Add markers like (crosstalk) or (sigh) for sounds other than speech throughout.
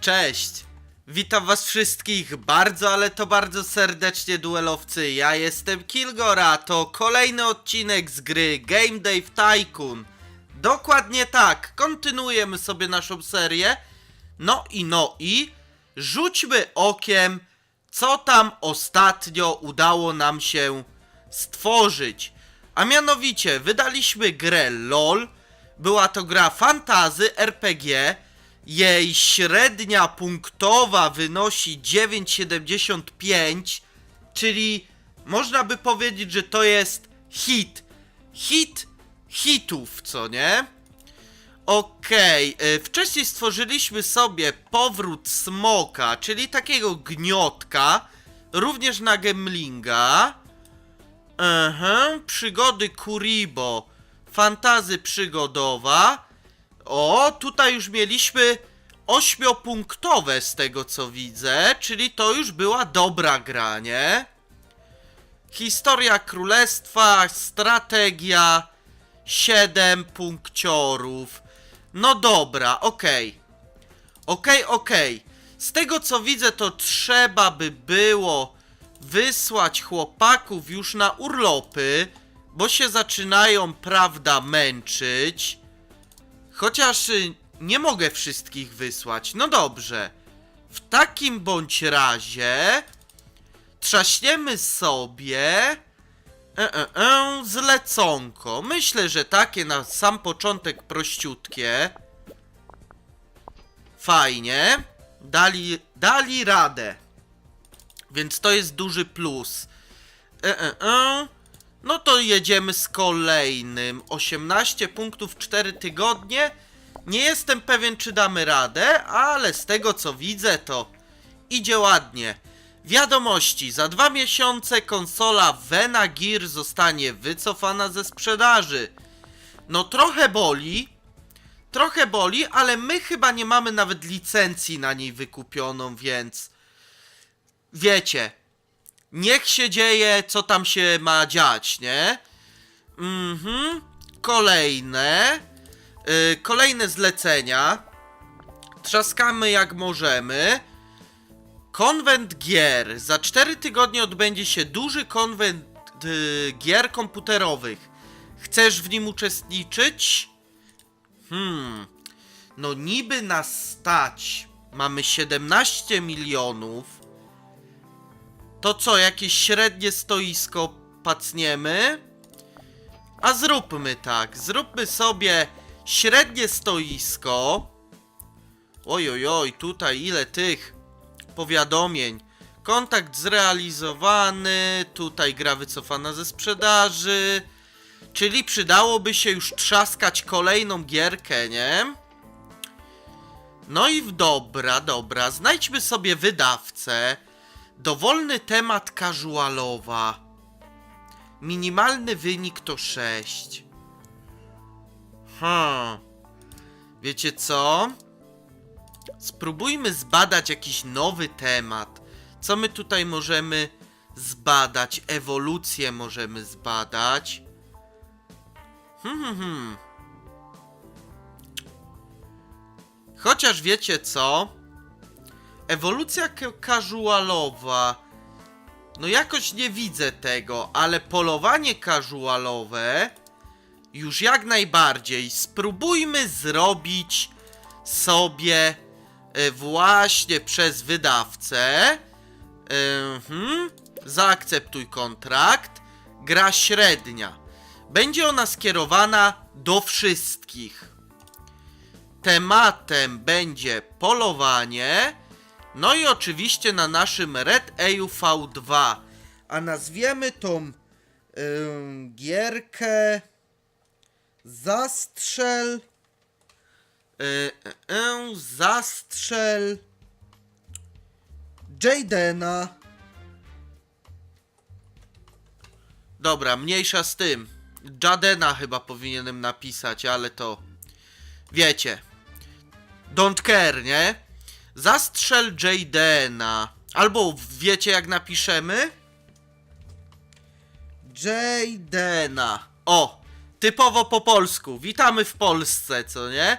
Cześć! Witam was wszystkich bardzo, ale to bardzo serdecznie duelowcy. Ja jestem Kilgora, to kolejny odcinek z gry Game Dave Tycoon. Dokładnie tak, kontynuujemy sobie naszą serię. No i no i rzućmy okiem, co tam ostatnio udało nam się stworzyć. A mianowicie, wydaliśmy grę LOL. Była to gra fantazy RPG. Jej średnia punktowa wynosi 9,75, czyli można by powiedzieć, że to jest hit. Hit hitów, co nie? Okej, y, wcześniej stworzyliśmy sobie powrót smoka, czyli takiego gniotka, również na Gemlinga. Przygody Kuribo, fantazy przygodowa. O, tutaj już mieliśmy ośmiopunktowe z tego co widzę, czyli to już była dobra gra, nie? Historia królestwa, strategia, 7 punkciorów. No dobra, okej. Okej, okej. Z tego co widzę, to trzeba by było wysłać chłopaków już na urlopy, bo się zaczynają, prawda, męczyć. Chociaż y, nie mogę wszystkich wysłać. No dobrze. W takim bądź razie trzaśniemy sobie e, e, e, zleconko. Myślę, że takie na sam początek prościutkie. Fajnie. Dali, dali radę. Więc to jest duży plus. E, e, e. No to jedziemy z kolejnym. 18 punktów 4 tygodnie. Nie jestem pewien, czy damy radę, ale z tego co widzę, to idzie ładnie. Wiadomości. Za dwa miesiące konsola Vena Gear zostanie wycofana ze sprzedaży. No trochę boli. Trochę boli, ale my chyba nie mamy nawet licencji na niej wykupioną, więc wiecie, niech się dzieje, co tam się ma dziać, nie? Mhm. Kolejne. Yy, kolejne zlecenia. Trzaskamy jak możemy. Konwent gier. Za 4 tygodnie odbędzie się duży konwent y, gier komputerowych. Chcesz w nim uczestniczyć? Hmm. No niby nas stać. Mamy 17 milionów. To co, jakieś średnie stoisko pacniemy? A zróbmy tak, zróbmy sobie średnie stoisko. Oj, oj, oj, tutaj ile tych powiadomień. Kontakt zrealizowany, tutaj gra wycofana ze sprzedaży. Czyli przydałoby się już trzaskać kolejną gierkę, nie? No i w dobra, dobra, znajdźmy sobie wydawcę. Dowolny temat casualowa. Minimalny wynik to 6. Hmm. Wiecie co? Spróbujmy zbadać jakiś nowy temat. Co my tutaj możemy zbadać? Ewolucję możemy zbadać. Hmm, hmm, hmm. Chociaż wiecie co? Ewolucja casualowa. No jakoś nie widzę tego, ale polowanie casualowe już jak najbardziej. Spróbujmy zrobić sobie e, właśnie przez wydawcę. Mhm. Zaakceptuj kontrakt. Gra średnia. Będzie ona skierowana do wszystkich. Tematem będzie polowanie. No i oczywiście na naszym Red EUV2. A nazwiemy tą ym, gierkę Zastrzel. Y, y, y, zastrzel. Jadena. Dobra, mniejsza z tym. Jadena chyba powinienem napisać, ale to. Wiecie. Don't care, nie? Zastrzel Jadena. Albo wiecie jak napiszemy? Jadena. O, typowo po polsku. Witamy w Polsce, co nie?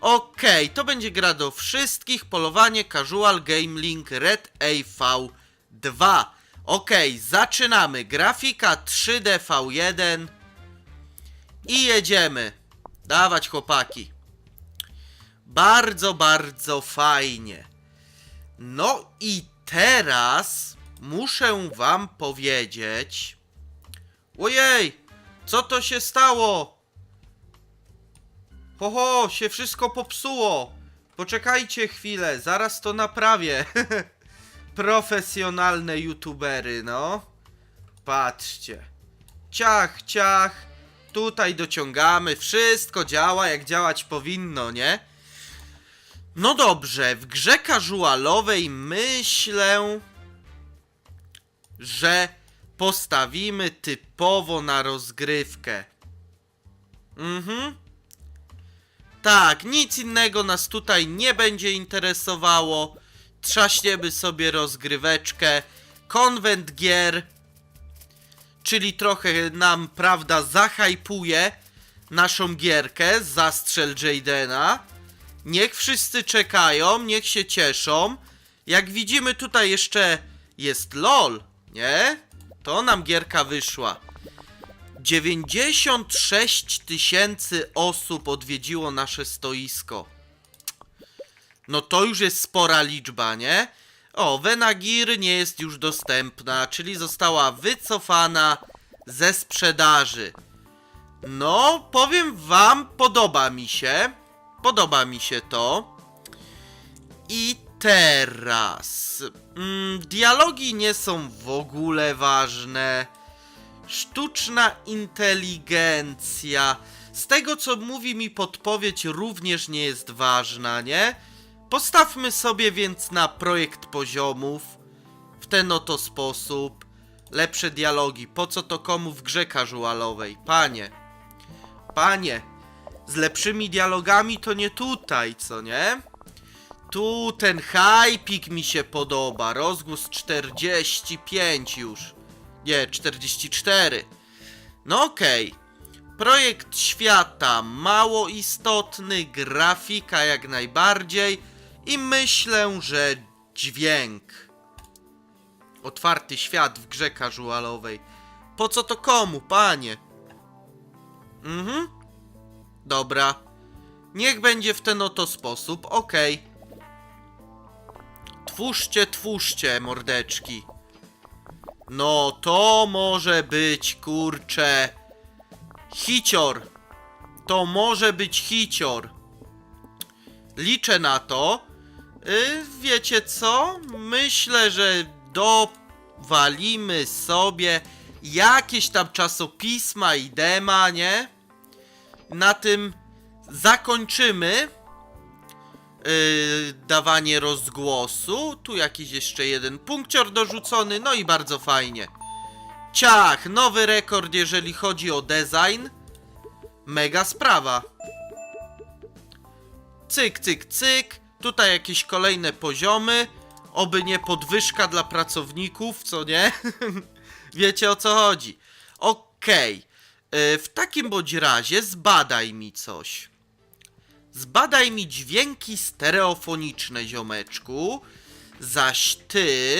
Okej, to będzie gra do wszystkich, polowanie Casual Game Link Red AV2. Okej, zaczynamy. Grafika 3D V1 i jedziemy. Dawać chłopaki. Bardzo, bardzo fajnie. No i teraz muszę wam powiedzieć. Ojej, co to się stało? Ho, ho, się wszystko popsuło. Poczekajcie chwilę, zaraz to naprawię. (laughs) Profesjonalne youtubery, no. Patrzcie. Ciach, ciach. Tutaj dociągamy. Wszystko działa jak działać powinno, nie? No dobrze, w grze casualowej myślę, że postawimy typowo na rozgrywkę. Mhm. Tak, nic innego nas tutaj nie będzie interesowało. Trzaśniemy sobie rozgryweczkę. Konwent gier. Czyli trochę nam, prawda, zahajpuje naszą gierkę. Zastrzel Jadena. Niech wszyscy czekają, niech się cieszą. Jak widzimy tutaj jeszcze jest LOL, nie? To nam gierka wyszła. 96 tysięcy osób odwiedziło nasze stoisko. No to już jest spora liczba, nie? O, Venagir nie jest już dostępna, czyli została wycofana ze sprzedaży. No, powiem wam, podoba mi się. Podoba mi się to. I teraz. Mm, dialogi nie są w ogóle ważne. Sztuczna inteligencja. Z tego co mówi mi podpowiedź, również nie jest ważna, nie? Postawmy sobie więc na projekt poziomów. W ten oto sposób. Lepsze dialogi. Po co to komu w grze casualowej? Panie. Panie. Z lepszymi dialogami to nie tutaj, co nie? Tu ten hypik mi się podoba. Rozgłos 45 już. Nie, 44. No okej. Projekt świata mało istotny, grafika jak najbardziej i myślę, że dźwięk. Otwarty świat w grze casualowej. Po co to komu, panie? Mhm. Dobra. Niech będzie w ten oto sposób, okej. Twórzcie, twórzcie, mordeczki. No, to może być, kurcze. Hicior. To może być hicior. Liczę na to. Y, wiecie co? Myślę, że dowalimy sobie jakieś tam czasopisma i dema, nie? Na tym zakończymy yy, dawanie rozgłosu. Tu jakiś jeszcze jeden punkcior dorzucony, no i bardzo fajnie. Ciach, nowy rekord jeżeli chodzi o design. Mega sprawa. Cyk, cyk, cyk. Tutaj jakieś kolejne poziomy. Oby nie podwyżka dla pracowników, co nie? (laughs) Wiecie o co chodzi. Okej. Yy, W takim bądź razie zbadaj mi coś. Zbadaj mi dźwięki stereofoniczne, ziomeczku. Zaś ty.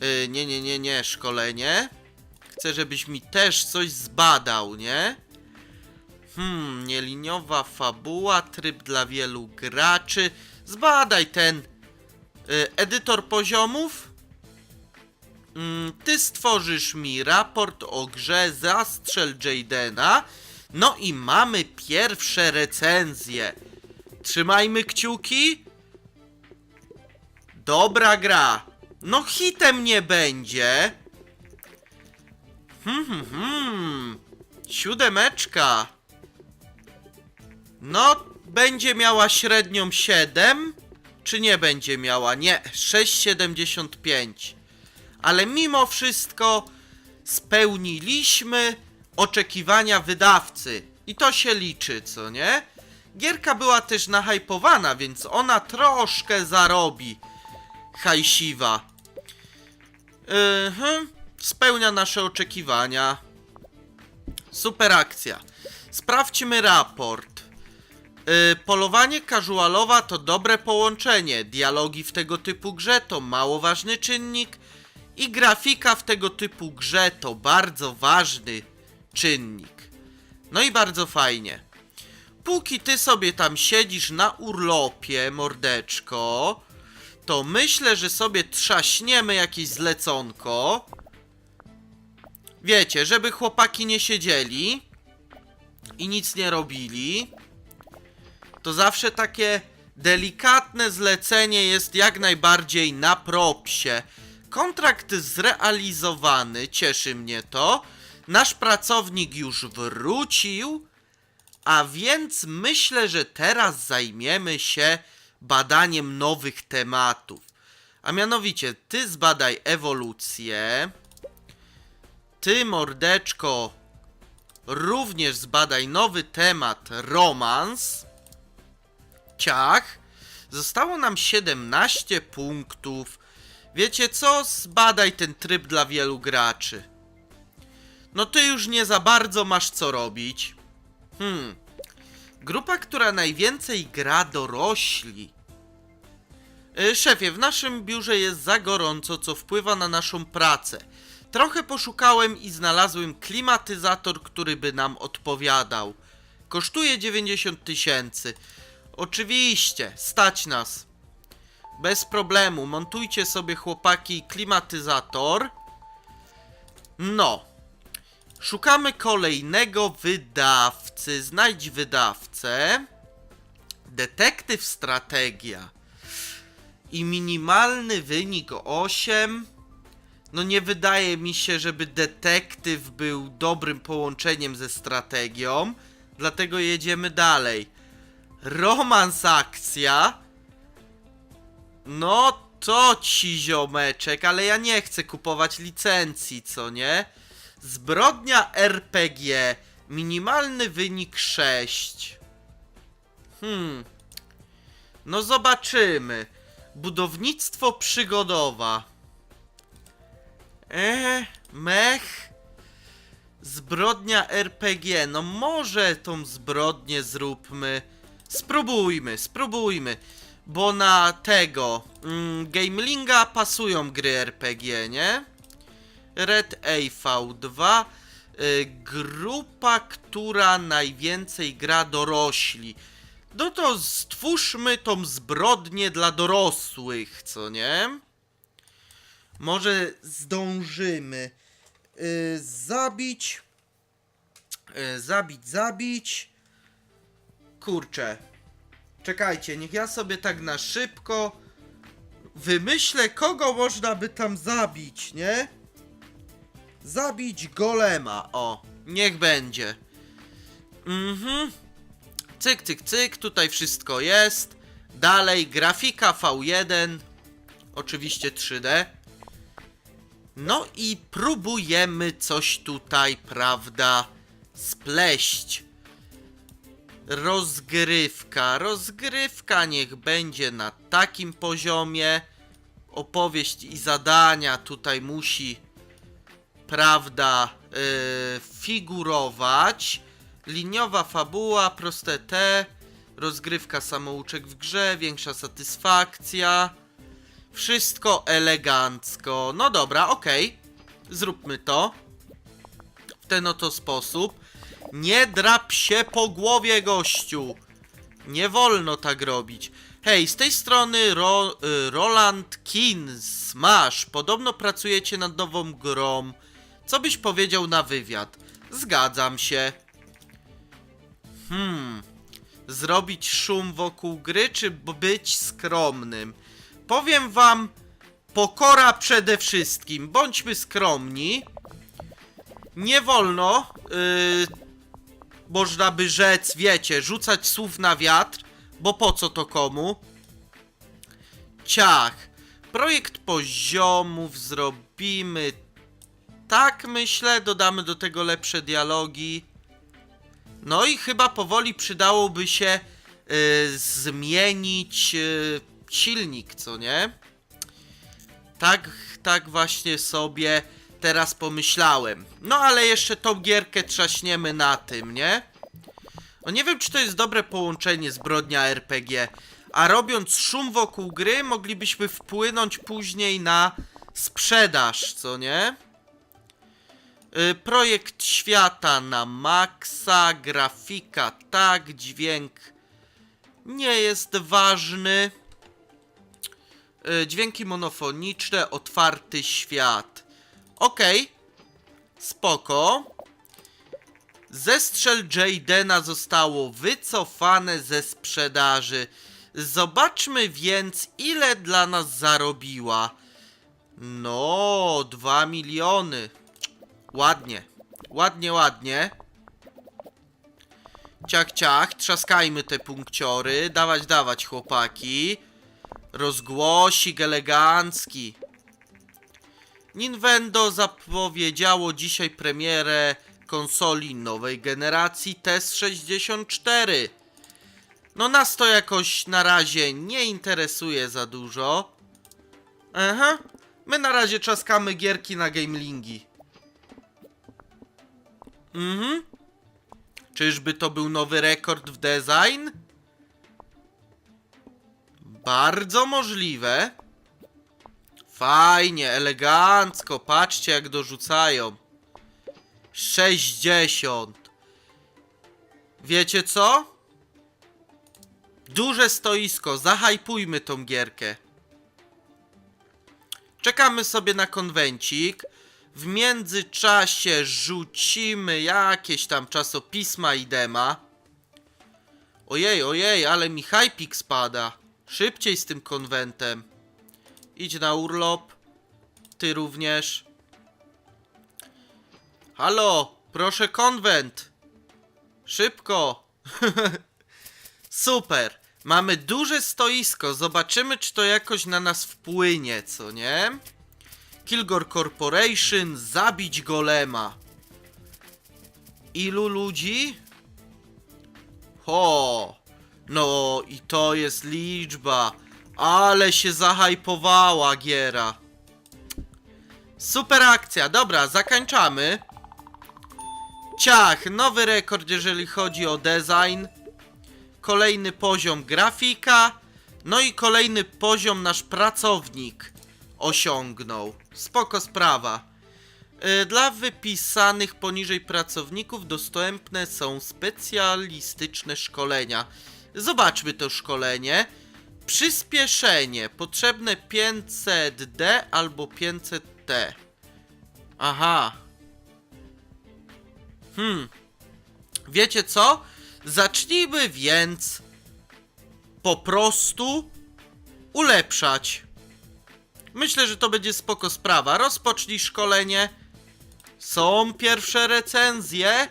Yy, nie, nie, nie, nie, szkolenie. Chcę, żebyś mi też coś zbadał, nie? Hmm, nieliniowa fabuła, tryb dla wielu graczy. Zbadaj ten yy, edytor poziomów. Mm, ty stworzysz mi raport o grze Zastrzel Jadena. No i mamy pierwsze recenzje. Trzymajmy kciuki. Dobra gra. No hitem nie będzie. Hmm, hmm, hmm. Siódemeczka. No, będzie miała średnią 7. Czy nie będzie miała? Nie, 6,75. Ale mimo wszystko spełniliśmy oczekiwania wydawcy. I to się liczy, co nie? Gierka była też nahypowana, więc ona troszkę zarobi hajsiwa. Mhm. Spełnia nasze oczekiwania. Super akcja. Sprawdźmy raport. Yy, polowanie casualowa to dobre połączenie, dialogi w tego typu grze to mało ważny czynnik i grafika w tego typu grze to bardzo ważny czynnik. No i bardzo fajnie. Póki ty sobie tam siedzisz na urlopie, mordeczko, to myślę, że sobie trzaśniemy jakieś zleconko. Wiecie, żeby chłopaki nie siedzieli i nic nie robili, to zawsze takie delikatne zlecenie jest jak najbardziej na propsie. Kontrakt zrealizowany, cieszy mnie to. Nasz pracownik już wrócił, a więc myślę, że teraz zajmiemy się badaniem nowych tematów. A mianowicie, ty zbadaj ewolucję. Ty, mordeczko, również zbadaj nowy temat romans. Ciach. Zostało nam 17 punktów. Wiecie co? Zbadaj ten tryb dla wielu graczy. No ty już nie za bardzo masz co robić. Hmm. Grupa, która najwięcej gra dorośli. Y, Szefie, w naszym biurze jest za gorąco, co wpływa na naszą pracę. Trochę poszukałem i znalazłem klimatyzator, który by nam odpowiadał. Kosztuje 90 tysięcy. Oczywiście, stać nas. Bez problemu, montujcie sobie chłopaki klimatyzator. No. Szukamy kolejnego wydawcy. Znajdź wydawcę. Detektyw strategia. I minimalny wynik 8. No nie wydaje mi się, żeby detektyw był dobrym połączeniem ze strategią. Dlatego jedziemy dalej. Romans akcja. No to ci ziomeczek, ale ja nie chcę kupować licencji, co nie? Zbrodnia RPG. Minimalny wynik 6. Hmm. No zobaczymy. Budownictwo przygodowa. Eee, mech. Zbrodnia RPG. No może tą zbrodnię zróbmy. Spróbujmy, spróbujmy. Bo na tego mm, Gamelinga pasują gry RPG, nie? Red AV2 y, Grupa, która najwięcej gra dorośli No to stwórzmy tą zbrodnię dla dorosłych, co nie? Może zdążymy y, Zabić y, Zabić, zabić Kurczę Czekajcie, niech ja sobie tak na szybko Wymyślę, kogo można by tam zabić, nie? Zabić golema. O, niech będzie. Mhm. Cyk, cyk, cyk. Tutaj wszystko jest. Dalej grafika V1. Oczywiście 3D. No i próbujemy coś tutaj, prawda, spleść. Rozgrywka. Rozgrywka niech będzie na takim poziomie. Opowieść i zadania tutaj musi prawda, yy, figurować. Liniowa fabuła, proste T, rozgrywka samouczek w grze, większa satysfakcja. Wszystko elegancko. No dobra, okej. Zróbmy to. W ten oto sposób. Nie drap się po głowie, gościu. Nie wolno tak robić. Hej, z tej strony Ro, y, Roland Kins. Masz, podobno pracujecie nad nową grą. Co byś powiedział na wywiad? Zgadzam się. Hmm. Zrobić szum wokół gry, czy być skromnym? Powiem wam, pokora przede wszystkim. Bądźmy skromni. Nie wolno, yy, można by rzec, wiecie, rzucać słów na wiatr, bo po co to komu? Ciach. Projekt poziomów zrobimy tak myślę, dodamy do tego lepsze dialogi. No i chyba powoli przydałoby się y, zmienić y, silnik, co nie? Tak, tak właśnie sobie teraz pomyślałem. No ale jeszcze tą gierkę trzaśniemy na tym, nie? No nie wiem, czy to jest dobre połączenie zbrodnia RPG, a robiąc szum wokół gry, moglibyśmy wpłynąć później na sprzedaż, co nie? Y, Projekt świata na maksa, grafika tak, dźwięk nie jest ważny. Y, Dźwięki monofoniczne, otwarty świat. Okej, spoko. Zestrzel Jadena zostało wycofane ze sprzedaży. Zobaczmy więc, ile dla nas zarobiła. No, 2 miliony. Ładnie. Ładnie, ładnie. Ciach, ciach, trzaskajmy te punkciory. Dawać, dawać, chłopaki. Rozgłosik elegancki. Nintendo zapowiedziało dzisiaj premierę konsoli nowej generacji TES 64. No nas to jakoś na razie nie interesuje za dużo. Aha. My na razie czaskamy gierki na gamelingi. Mhm. Czyżby to był nowy rekord w design? Bardzo możliwe. Fajnie, elegancko. Patrzcie jak dorzucają. 60. Wiecie co? Duże stoisko, zahajpujmy tą gierkę. Czekamy sobie na konwencik. W międzyczasie rzucimy jakieś tam czasopisma i dema. Ojej, ojej, ale mi hypik spada. Szybciej z tym konwentem. Idź na urlop. Ty również. Halo, proszę konwent. Szybko. (laughs) Super. Mamy duże stoisko. Zobaczymy, czy to jakoś na nas wpłynie, co nie? Kilgore Corporation, zabić golema. Ilu ludzi? Ho! No i to jest liczba. Ale się zahajpowała giera. Super akcja. Dobra, zakończamy. Ciach, nowy rekord, jeżeli chodzi o design. Kolejny poziom grafika. No i kolejny poziom nasz pracownik osiągnął. Spoko sprawa. Y, Dla wypisanych poniżej pracowników dostępne są specjalistyczne szkolenia. Zobaczmy to szkolenie. Przyspieszenie. Potrzebne 500D albo 500T. Aha. Hmm. Wiecie co? Zacznijmy więc po prostu ulepszać. Myślę, że to będzie spoko sprawa. Rozpocznij szkolenie. Są pierwsze recenzje.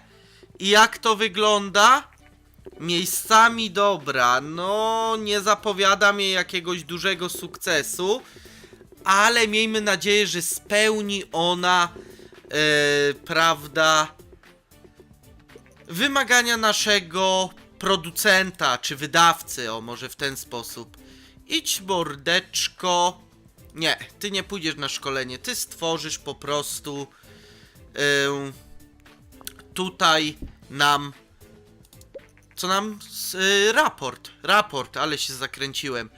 I jak to wygląda? Miejscami dobra. No, nie zapowiada mnie jakiegoś dużego sukcesu. Ale miejmy nadzieję, że spełni ona, e, prawda, wymagania naszego producenta czy wydawcy. O, może w ten sposób. Idź, mordeczko. Nie, ty nie pójdziesz na szkolenie. Ty stworzysz po prostu yy, tutaj nam. Co nam? Y, raport. Raport, ale się zakręciłem.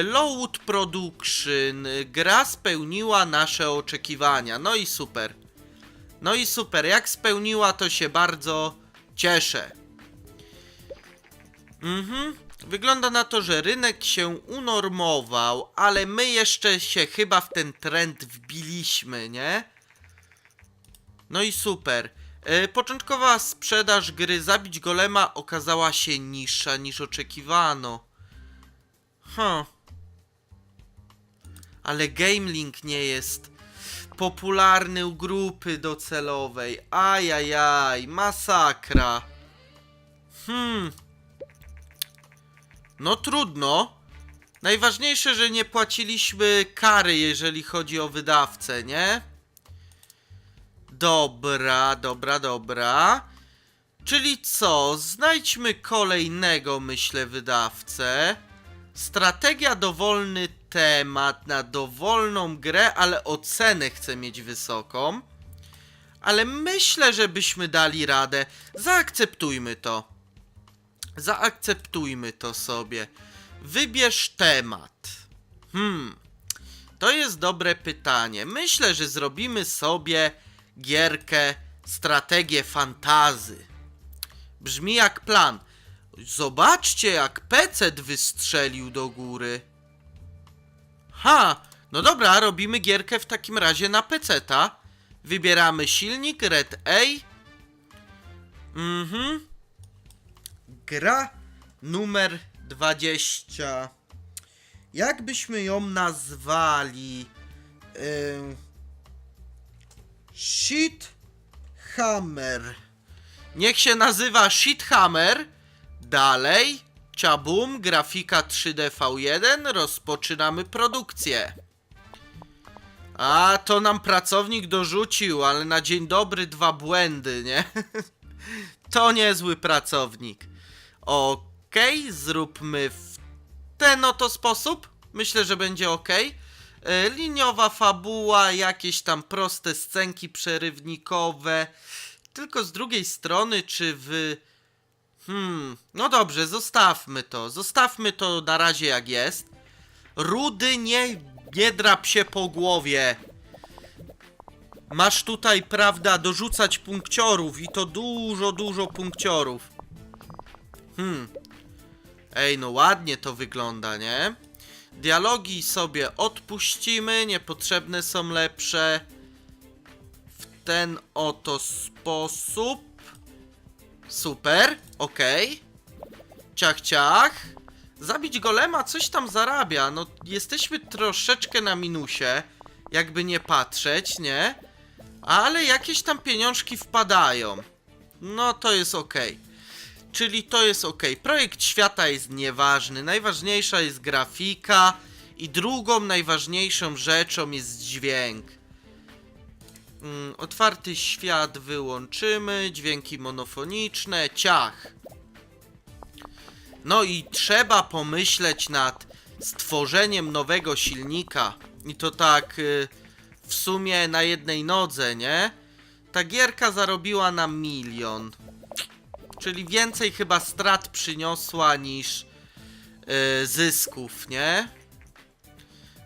Y, Load Production. y, Gra spełniła nasze oczekiwania. No i super. No i super. Jak spełniła, to się bardzo cieszę. Mhm. Wygląda na to, że rynek się unormował, ale my jeszcze się chyba w ten trend wbiliśmy, nie? No i super. E, początkowa sprzedaż gry Zabić Golema okazała się niższa niż oczekiwano. Huh. Ale Gamelink nie jest popularny u grupy docelowej. Ajajaj, masakra. Hmm. No trudno. Najważniejsze, że nie płaciliśmy kary, jeżeli chodzi o wydawcę, nie? Dobra, dobra, dobra. Czyli co? Znajdźmy kolejnego, myślę, wydawcę. Strategia dowolny temat na dowolną grę, ale ocenę chcę mieć wysoką. Ale myślę, że byśmy dali radę. Zaakceptujmy to. Zaakceptujmy to sobie. Wybierz temat. Hmm. To jest dobre pytanie. Myślę, że zrobimy sobie gierkę strategię fantazy. Brzmi jak plan. Zobaczcie, jak PC wystrzelił do góry. Ha! No dobra, robimy gierkę w takim razie na PC-ta. Wybieramy silnik Red A. Mhm. Gra numer 20. Jak byśmy ją nazwali? Yy... Shit Hammer. Niech się nazywa Shit Hammer. Dalej. Ciabum, grafika 3D V1. Rozpoczynamy produkcję. A, to nam pracownik dorzucił, ale na dzień dobry dwa błędy, nie? (laughs) to niezły pracownik. Okej, zróbmy w ten oto sposób. Myślę, że będzie ok. Liniowa fabuła, jakieś tam proste scenki przerywnikowe. Tylko z drugiej strony, czy w. Hmm, no dobrze, zostawmy to. Zostawmy to na razie jak jest. Rudy, nie, nie drap się po głowie. Masz tutaj, prawda, dorzucać punkciorów i to dużo, dużo punkciorów. Hmm. Ej, no ładnie to wygląda, nie? Dialogi sobie odpuścimy, niepotrzebne są lepsze. W ten oto sposób. Super, okej. Ciach, ciach. Zabić golema coś tam zarabia. No, jesteśmy troszeczkę na minusie, jakby nie patrzeć, nie? Ale jakieś tam pieniążki wpadają. No, to jest okej. Czyli to jest ok. Projekt świata jest nieważny. Najważniejsza jest grafika i drugą najważniejszą rzeczą jest dźwięk. Mm, otwarty świat wyłączymy, dźwięki monofoniczne, ciach. No i trzeba pomyśleć nad stworzeniem nowego silnika. I to tak y, w sumie na jednej nodze, nie? Ta gierka zarobiła nam milion. Czyli więcej chyba strat przyniosła niż yy, zysków, nie?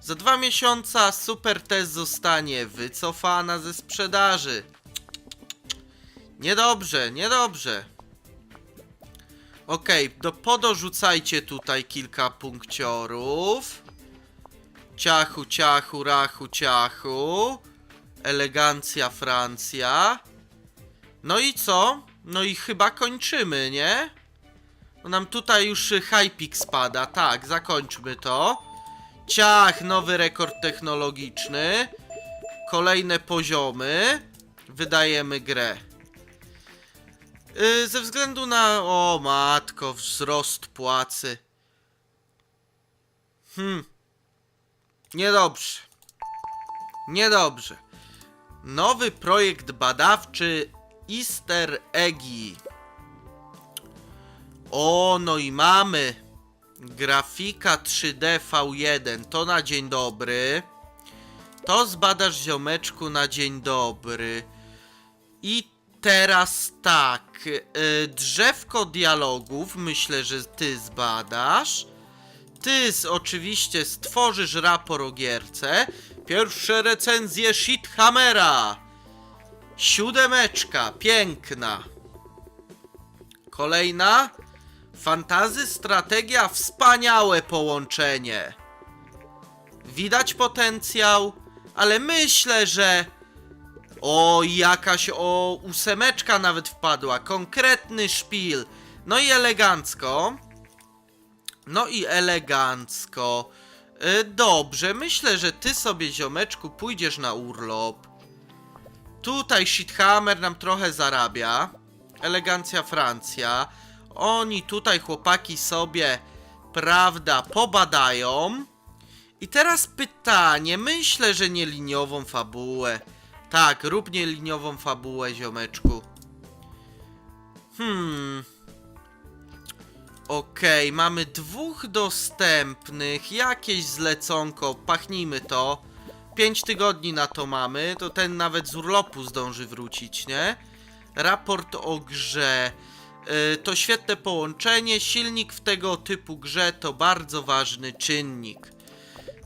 Za dwa miesiąca Super Test zostanie wycofana ze sprzedaży. Niedobrze, niedobrze. Okej, do podorzucajcie tutaj kilka punkciorów. Ciachu, ciachu, rachu, ciachu. Elegancja Francja. No i co? No i chyba kończymy, nie? No nam tutaj już Hypix spada. Tak, zakończmy to. Ciach, nowy rekord technologiczny. Kolejne poziomy. Wydajemy grę. Yy, ze względu na... O matko, wzrost płacy. Hmm. Niedobrze. Niedobrze. Nowy projekt badawczy Easter eggi. O, no i mamy grafika 3D V1. To na dzień dobry. To zbadasz ziomeczku na dzień dobry. I teraz tak. y, Drzewko dialogów myślę, że ty zbadasz. Ty oczywiście stworzysz raport o gierce. Pierwsze recenzje Shithammera. Siódemeczka, piękna. Kolejna. Fantazy, strategia, wspaniałe połączenie. Widać potencjał, ale myślę, że... O, jakaś o ósemeczka nawet wpadła. Konkretny szpil. No i elegancko. No i elegancko. Y, Dobrze, myślę, że ty sobie, ziomeczku, pójdziesz na urlop. Tutaj Shithammer nam trochę zarabia. Elegancja Francja. Oni tutaj, chłopaki, sobie, prawda, pobadają. I teraz pytanie. Myślę, że nie liniową fabułę. Tak, rób nie liniową fabułę, ziomeczku. Hmm. Okej, mamy dwóch dostępnych. Jakieś zleconko. Pachnijmy to. 5 tygodni na to mamy, to ten nawet z urlopu zdąży wrócić, nie? Raport o grze. y, to świetne połączenie. Silnik w tego typu grze to bardzo ważny czynnik.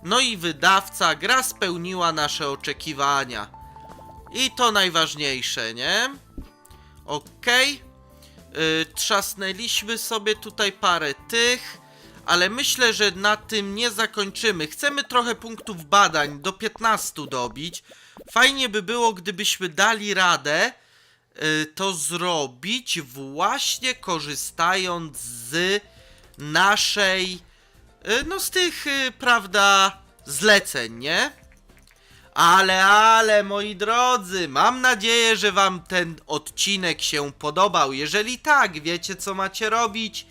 No i wydawca, gra spełniła nasze oczekiwania. I to najważniejsze, nie? Okej. Y, trzasnęliśmy sobie tutaj parę tych, ale myślę, że na tym nie zakończymy. Chcemy trochę punktów badań, do 15 dobić. Fajnie by było, gdybyśmy dali radę y, to zrobić właśnie korzystając z naszej, y, no z tych, y, prawda, zleceń, nie? Ale, ale, moi drodzy, mam nadzieję, że wam ten odcinek się podobał. Jeżeli tak, wiecie co macie robić.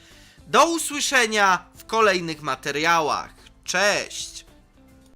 Do usłyszenia kolejnych materiałach. Cześć!